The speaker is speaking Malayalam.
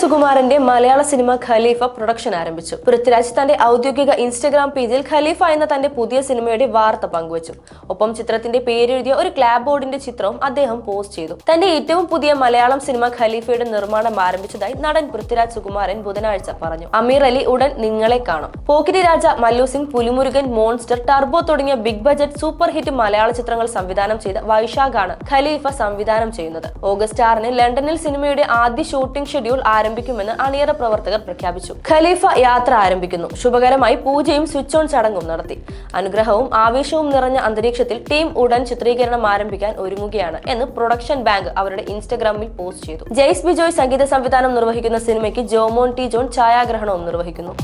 സുകുമാരന്റെ മലയാള സിനിമ ഖലീഫ പ്രൊഡക്ഷൻ ആരംഭിച്ചു. പൃഥ്വിരാജ് തന്റെ ഔദ്യോഗിക ഇൻസ്റ്റഗ്രാം പേജിൽ ഖലീഫ എന്ന തന്റെ പുതിയ സിനിമയുടെ വാർത്ത പങ്കുവച്ചു. ഒപ്പം ചിത്രത്തിന്റെ പേരെഴുതിയ ഒരു ക്ലാബ് ബോർഡിന്റെ ചിത്രവും അദ്ദേഹം പോസ്റ്റ് ചെയ്തു. തന്റെ ഏറ്റവും പുതിയ മലയാളം സിനിമ ഖലീഫയുടെ നിർമ്മാണം ആരംഭിച്ചതായി നടൻ പൃഥ്വിരാജ് സുകുമാരൻ ബുധനാഴ്ച പറഞ്ഞു. അമീർ അലി ഉടൻ നിങ്ങളെ കാണും. പോക്കിരി രാജ മല്ലു സിംഗ് പുലിമുരുകൻ മോൺസ്റ്റർ ടർബോ തുടങ്ങിയ ബിഗ് ബജറ്റ് സൂപ്പർ ഹിറ്റ് മലയാള ചിത്രങ്ങൾ സംവിധാനം ചെയ്ത വൈശാഖാണ് ഖലീഫ സംവിധാനം ചെയ്യുന്നത്. ഓഗസ്റ്റ് ആറിന് ലണ്ടനിൽ സിനിമയുടെ ആദ്യ ഷൂട്ടിംഗ് ഷെഡ്യൂൾ ആരംഭിക്കുമെന്ന് അണിയറ പ്രവർത്തകർ പ്രഖ്യാപിച്ചു. ഖലീഫ യാത്ര ആരംഭിക്കുന്നു. ശുഭകരമായി പൂജയും സ്വിച്ച് ഓൺ ചടങ്ങും നടത്തി. അനുഗ്രഹവും ആവേശവും നിറഞ്ഞ അന്തരീക്ഷത്തിൽ ടീം ഉടൻ ചിത്രീകരണം ആരംഭിക്കാൻ ഒരുങ്ങുകയാണ് എന്ന് പ്രൊഡക്ഷൻ ബാങ്ക് അവരുടെ ഇൻസ്റ്റഗ്രാമിൽ പോസ്റ്റ് ചെയ്തു. ജെയ്സ് ബിജോയ് സംഗീത സംവിധാനം നിർവഹിക്കുന്ന സിനിമയ്ക്ക് ജോമോൻ ടി ജോൺ ഛായാഗ്രഹണവും നിർവഹിക്കുന്നു.